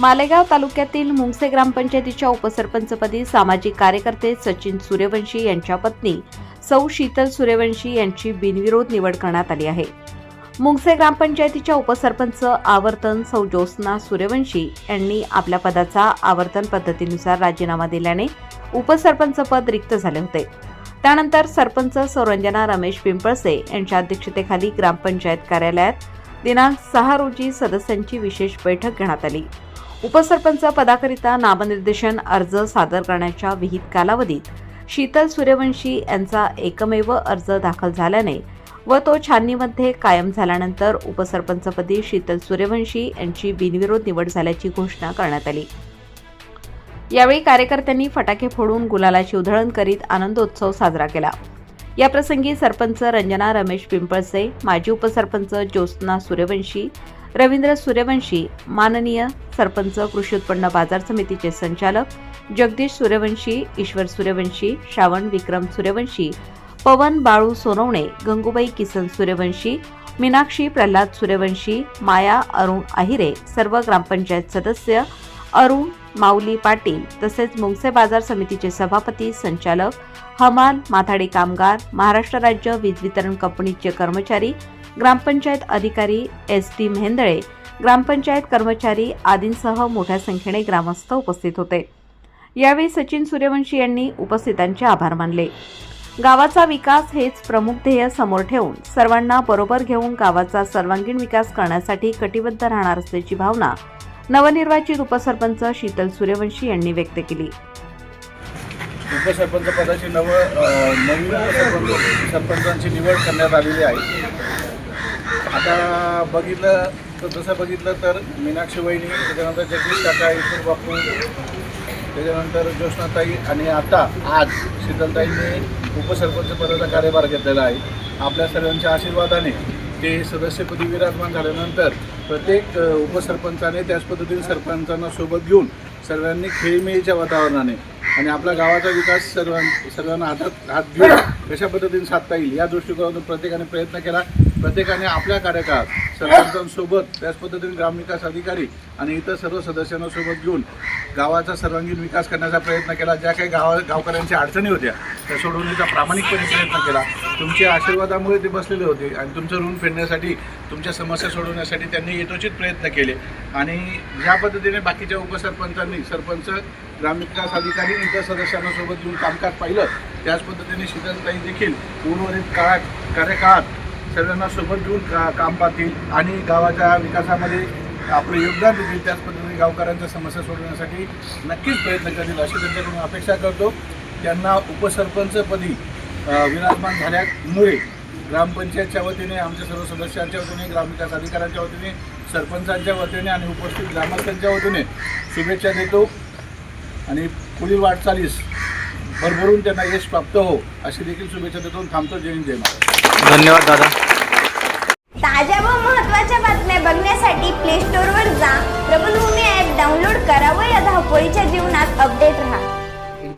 मालेगाव तालुक्यातील मुंगसे ग्रामपंचायतीच्या उपसरपंचपदी सामाजिक कार्यकर्ते सचिन सूर्यवंशी यांच्या पत्नी सौ शीतल सूर्यवंशी यांची बिनविरोध निवड करण्यात आली आहे. मुंगसे ग्रामपंचायतीच्या उपसरपंच आवर्तन सौ ज्योत्स्ना सूर्यवंशी यांनी आपल्या पदाचा आवर्तन पद्धतीनुसार राजीनामा दिल्याने उपसरपंच पद रिक्त झाले होते. त्यानंतर सरपंच सौरंजना रमेश पिंपळसे यांच्या अध्यक्षतेखाली ग्रामपंचायत कार्यालयात दिनांक सहा रोजी सदस्यांची विशेष बैठक घेण्यात आली. उपसरपंच पदाकरिता नामनिर्देशन अर्ज सादर करण्याच्या विहित कालावधीत शीतल सूर्यवंशी यांचा एकमेव अर्ज दाखल झाल्याने व तो छाननीमध्ये कायम झाल्यानंतर उपसरपंचपदी शीतल सूर्यवंशी यांची बिनविरोध निवड झाल्याची घोषणा करण्यात आली. यावेळी कार्यकर्त्यांनी फटाके फोडून गुलालाची उधळण करीत आनंदोत्सव साजरा केला. याप्रसंगी सरपंच रंजना रमेश पिंपळसे माजी उपसरपंच ज्योत्स्ना सूर्यवंशी रवींद्र सूर्यवंशी माननीय सरपंच कृषी उत्पन्न बाजार समितीचे संचालक जगदीश सूर्यवंशी ईश्वर सूर्यवंशी श्रावण विक्रम सूर्यवंशी पवन बाळू सोनवणे गंगूबाई किसन सूर्यवंशी मीनाक्षी प्रल्हाद सूर्यवंशी माया अरुण आहिरे सर्व ग्रामपंचायत सदस्य अरुण माऊली पाटील तसेच मुंगसे बाजार समितीचे सभापती संचालक हमाल माथाडी कामगार महाराष्ट्र राज्य वीज वितरण कंपनीचे कर्मचारी ग्रामपंचायत अधिकारी एस टी मेहेंदळे ग्रामपंचायत कर्मचारी आदींसह मोठ्या संख्येने ग्रामस्थ उपस्थित होते. यावेळी सचिन सूर्यवंशी यांनी उपस्थितांचे आभार मानले. गावाचा विकास हेच प्रमुख ध्येय समोर ठेवून सर्वांना बरोबर घेऊन गावाचा सर्वांगीण विकास करण्यासाठी कटिबद्ध राहणार असल्याची भावना नवनिर्वाचित उपसरपंच शीतल सूर्यवंशी यांनी व्यक्त केली. उपसरपंच पदाची नव नवीन उपसरपंच सरपंचांची निवड करण्यात आलेली आहे. आता बघितलं तर जसं बघितलं तर मीनाक्षी वहिनी त्याच्यानंतर जगदीश काका ईश्वर बापू त्याच्यानंतर ज्योत्नाताई आणि आता आज शीतलताईंनी उपसरपंच पदाचा कार्यभार घेतलेला आहे. आपल्या सर्वांच्या आशीर्वादाने ते सदस्यपदी विराजमान झाल्यानंतर प्रत्येक उपसरपंचाने त्याच पद्धतीने सरपंचांना सोबत घेऊन सर्वांनी खेळीमेळीच्या वातावरणाने आणि आपल्या गावाचा विकास सर्वां सर्वांना हातात हात घेऊन कशा पद्धतीने साधता येईल या दृष्टिकोनातून प्रत्येकाने प्रयत्न केला. प्रत्येकाने आपल्या कार्यकाळात सरपंचांसोबत त्याच पद्धतीने ग्रामविकास अधिकारी आणि इतर सर्व सदस्यांना सोबत घेऊन गावाचा सर्वांगीण विकास करण्याचा प्रयत्न केला. ज्या काही गावा गावकऱ्यांच्या अडचणी होत्या त्या सोडवण्याचा प्रामाणिकपणे प्रयत्न केला. तुमच्या आशीर्वादामुळे ते बसलेले होते आणि तुमचं ऋण फेडण्यासाठी तुमच्या समस्या सोडवण्यासाठी त्यांनी यथोचित प्रयत्न केले. आणि ज्या पद्धतीने बाकीच्या उपसरपंचांनी सरपंच ग्रामविकास अधिकारी इतर सदस्यांना सोबत घेऊन कामकाज पाहिलं त्याच पद्धतीने शीतलताई देखील उर्वरित काळात कार्यकाळात सर्वांना सोबत घेऊन का काम पाहतील आणि गावाच्या विकासामध्ये आपलं योगदान देतील त्याच पद्धतीने गावकऱ्यांच्या समस्या सोडवण्यासाठी नक्कीच प्रयत्न करतील अशी त्यांच्याकडून अपेक्षा करतो. त्यांना उपसरपंचपदी विराजमान झाल्यामुळे ग्रामपंचायतच्या वतीने आमच्या सर्व सदस्यांच्या वतीने ग्रामविकास अधिकाऱ्यांच्या वतीने सरपंचांच्या वतीने आणि उपस्थित ग्रामस्थांच्या वतीने शुभेच्छा देतो. आणि पुढील वाटचालीस भरभरून त्यांना यश प्राप्त हो अशी देखील शुभेच्छा देतो थांबतो. जय हिंद जय महाराज धन्यवाद दादा. ताज्या व महत्त्वाच्या बातम्या बघण्यासाठी प्ले स्टोअरवर जा. प्रबलभूमी ॲप डाउनलोड करा व या धावपळीच्या जीवनात अपडेट राहा.